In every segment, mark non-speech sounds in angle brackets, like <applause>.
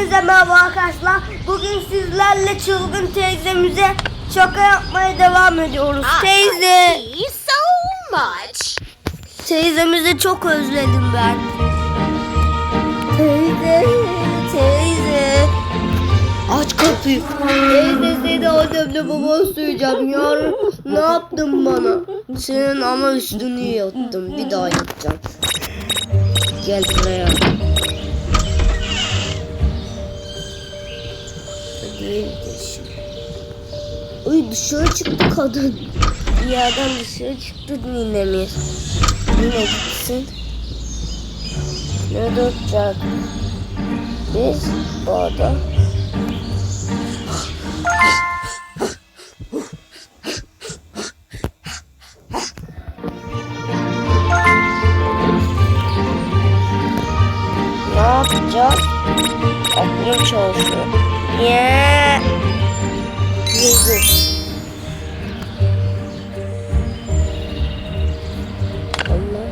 Hepinize merhaba arkadaşlar. Bugün sizlerle çılgın teyzemize şaka yapmaya devam ediyoruz. Teyze, so much. teyzemizi çok özledim ben. Teyze, teyze. Aç kapıyı. Teyze seni annemle babama söyleyeceğim. Yarın ne yaptın bana? Senin ama üstünü yattım. Bir daha yapacağım. Gel buraya. Değildir. Uy dışarı çıktı kadın. Bir yerden dışarı çıktı ninemiz. Nine gitsin. Ne duracak? Biz burada. Ne yapacağız? Aklım çalışıyor. Allah.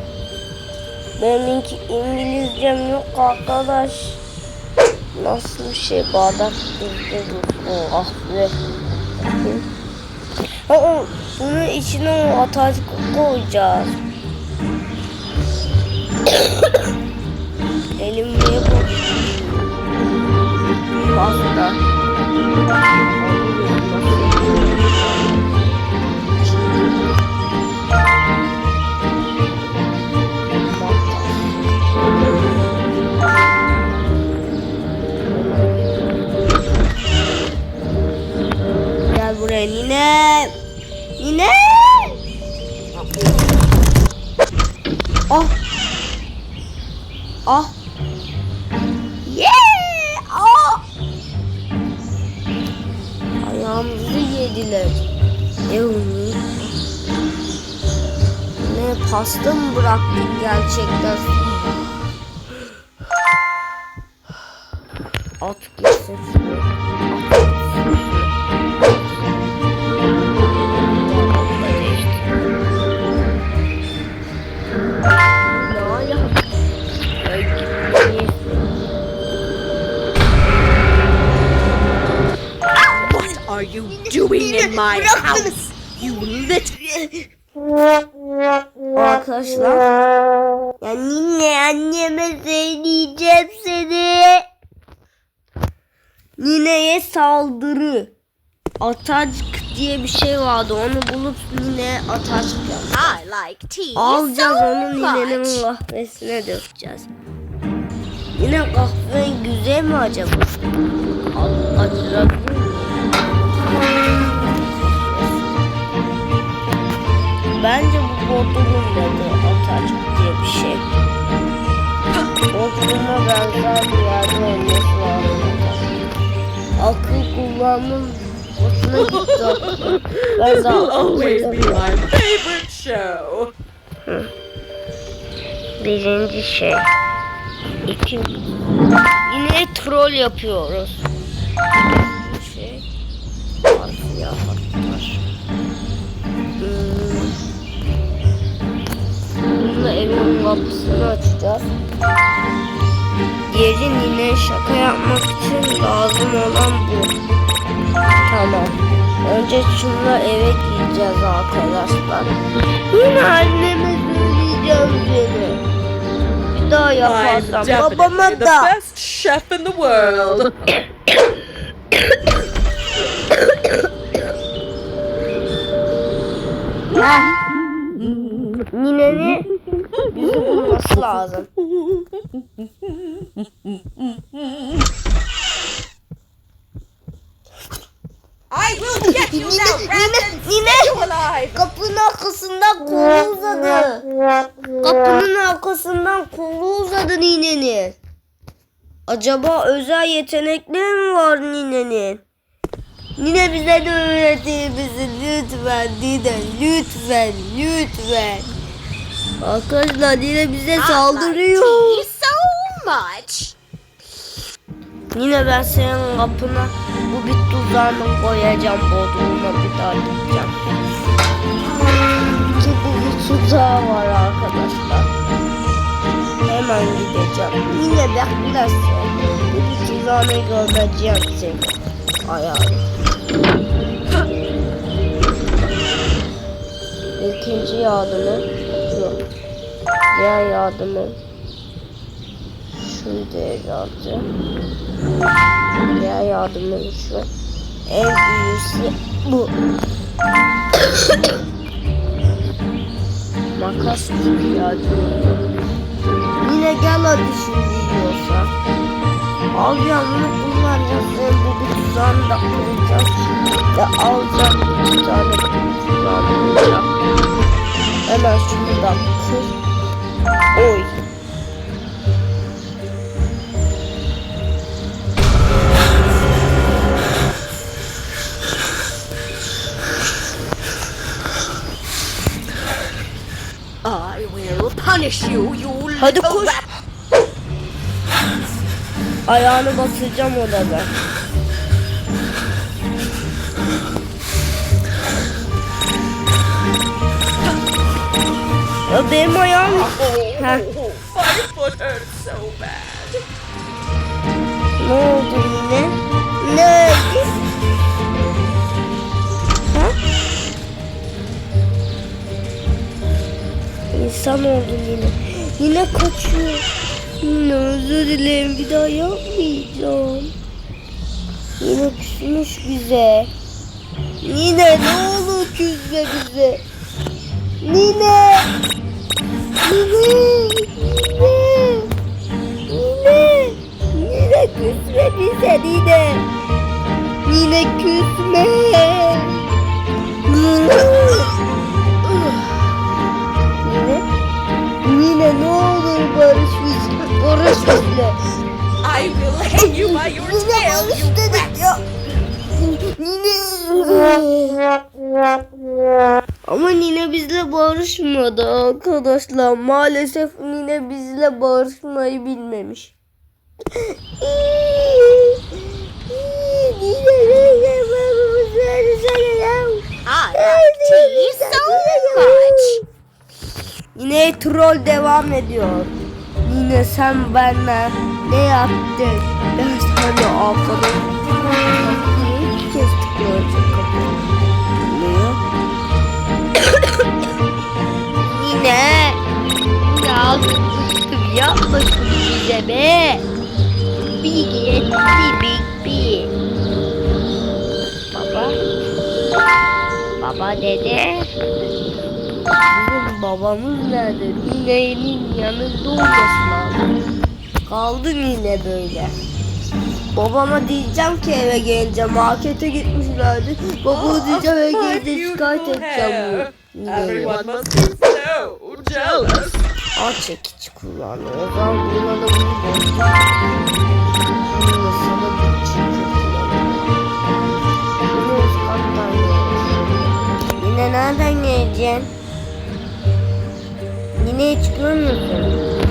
Benimki İngilizcem yok arkadaş. Nasıl bir şey bardak düzde dursun. Ah be. Ha, o, bunun içine atacık koyacağız. Pasta. Yediler. Eee. Ne pasta mı bıraktın gerçekten? At little. Arkadaşlar. Ya Nine anneme söyleyeceğim seni. Nine'ye saldırı. Atacık diye bir şey vardı. Onu bulup yap. I like tea Alacağız so onu Nine'nin kahvesine dökeceğiz. Yine kahve güzel mi acaba? Al, açılabilir Bence bu bodrum dedi atacık diye bir şey. Bodruma benzer bir yerde olması lazım. Akıl kullanmam hoşuna gitti. Ben will always be my favorite show. Birinci şey. İki. Yine troll yapıyoruz. Şey. Harf ya harfler. Hmm. Bununla evin kapısını açacağız. Diğeri yine şaka yapmak için lazım olan bu. Tamam. Önce şunla eve gideceğiz arkadaşlar. Yine anneme söyleyeceğim seni. Bir daha I'm yaparsam babama definitely the da. best chef in the world. Heh. Lazım. I will get you now, Brandon. Nine alive. kapının arkasından kolu uzadı. Kapının arkasından kolu uzadı ninenin. Acaba özel yetenekleri mi var ninenin? Nine bize de öğretir misin? Lütfen Nine. Lütfen. Lütfen. Arkadaşlar Nine bize saldırıyor. so much. Yine ben senin kapına bu bit tuzağını koyacağım bodruma bir daha gideceğim. Ki bu bir tuzağı var arkadaşlar. Hem hemen gideceğim. Yine beklersin. Bu cezanı göreceğim seni. Ayağım. İkinci yardımı şu. Diğer yardımı şuydu herhalde. Diğer yardımı şu. En büyüğüsü bu. <coughs> Makas ihtiyacı yok. Yine gel hadi şimdi yiyorsa. Alacağım bunu kullanacağız. Sen bu bir tuzağını da kuracağız. Ve alacağım bir tane tuzağını kuracağım. Hemen şuradan kır. Oy. I will punish you, you Hadi koş. Ayağını basacağım odada. Ya benim ayağım... Heh, ne oldu yine? Ne oldu? Ha? İnsan oldun yine. Yine kaçıyor. Yine özür dilerim bir daha yapmayacağım. Yine küsmüş bize. Yine ne olur küsme bize. Nine. I will hang you by your tail, you. Nine. Ama Nine bizle barışmadı arkadaşlar. Maalesef Nine bizle barışmayı bilmemiş. Yine troll devam ediyor. Yine sen benimle ne yaptın? Ben sana aferin. Kapıyı iki kez? <coughs> Yine. Ya kızım yapma şunu bize be. Big yet big big. Baba. Baba dede. Bizim babamız nerede? Nine'nin yanında olması lazım. Kaldım yine böyle. Babama diyeceğim ki eve gelince markete gitmişlerdi. Baba diyeceğim eve gelince şikayet edeceğim. Al çekiç kullanıyor. O zaman buna da bunu sana bir çekiç gelir. Yine nereden geleceksin? Yine hiç görmüyorsun.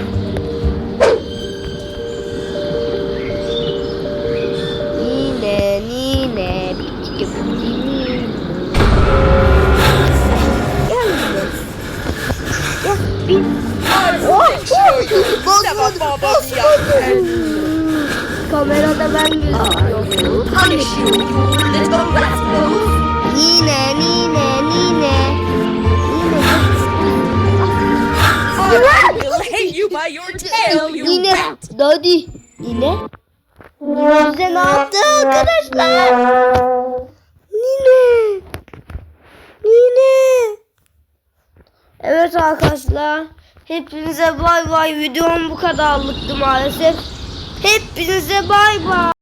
Kamerada ben gözüküyorum. Punish you, little rascal. Nine, nine, nine. I will hang you by your tail, you Nine, daddy. Nine. Nine bize ne yaptı arkadaşlar? Nine. Nine. Evet arkadaşlar. Hepinize bay bay. Videom bu kadarlıktı maalesef. Hepinize bay bay.